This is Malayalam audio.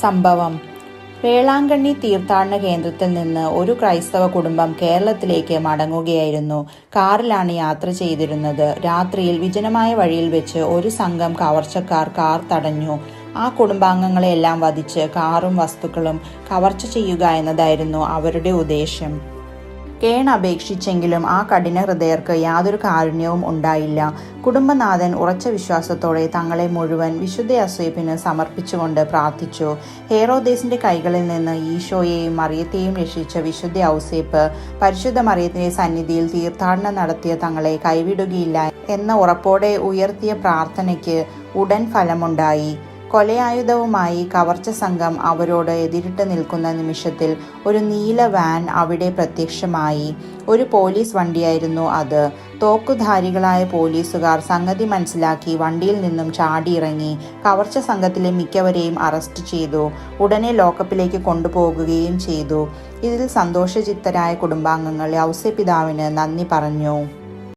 സംഭവം. വേളാങ്കണ്ണി തീർത്ഥാടന കേന്ദ്രത്തിൽ നിന്ന് ഒരു ക്രൈസ്തവ കുടുംബം കേരളത്തിലേക്ക് മടങ്ങുകയായിരുന്നു. കാറിലാണ് യാത്ര ചെയ്തിരുന്നത്. രാത്രിയിൽ വിജനമായ വഴിയിൽ വെച്ച് ഒരു സംഘം കവർച്ചക്കാർ കാർ തടഞ്ഞു. ആ കുടുംബാംഗങ്ങളെയെല്ലാം വധിച്ച് കാറും വസ്തുക്കളും കവർച്ച ചെയ്യുക എന്നതായിരുന്നു അവരുടെ ഉദ്ദേശം. കേണപേക്ഷിച്ചെങ്കിലും ആ കഠിന ഹൃദയർക്ക് യാതൊരു കാരുണ്യവും ഉണ്ടായില്ല. കുടുംബനാഥൻ ഉറച്ച വിശ്വാസത്തോടെ തങ്ങളെ മുഴുവൻ വിശുദ്ധ അസൂയപ്പിന് സമർപ്പിച്ചുകൊണ്ട് പ്രാർത്ഥിച്ചു. ഹേറോദേസിന്റെ കൈകളിൽ നിന്ന് ഈശോയെയും മറിയത്തെയും രക്ഷിച്ച വിശുദ്ധ ഔസേപ്പ് പരിശുദ്ധ മറിയത്തിന്റെ സന്നിധിയിൽ തീർത്ഥാടനം നടത്തിയ തങ്ങളെ കൈവിടുകയില്ല എന്ന ഉറപ്പോടെ ഉയർത്തിയ പ്രാർത്ഥനയ്ക്ക് ഉടൻ ഫലമുണ്ടായി. കൊലയായുധവുമായി കവർച്ച സംഘം അവരോട് എതിരിട്ട് നിൽക്കുന്ന നിമിഷത്തിൽ ഒരു നീല വാൻ അവിടെ പ്രത്യക്ഷമായി. ഒരു പോലീസ് വണ്ടിയായിരുന്നു അത്. തോക്കുധാരികളായ പോലീസുകാർ സംഗതി മനസ്സിലാക്കി വണ്ടിയിൽ നിന്നും ചാടിയിറങ്ങി കവർച്ച സംഘത്തിലെ മിക്കവരെയും അറസ്റ്റ് ചെയ്തു. ഉടനെ ലോക്കപ്പിലേക്ക് കൊണ്ടുപോകുകയും ചെയ്തു. ഇതിൽ സന്തോഷചിത്തരായ കുടുംബാംഗങ്ങൾ ഔസ്യ പിതാവിന് നന്ദി പറഞ്ഞു.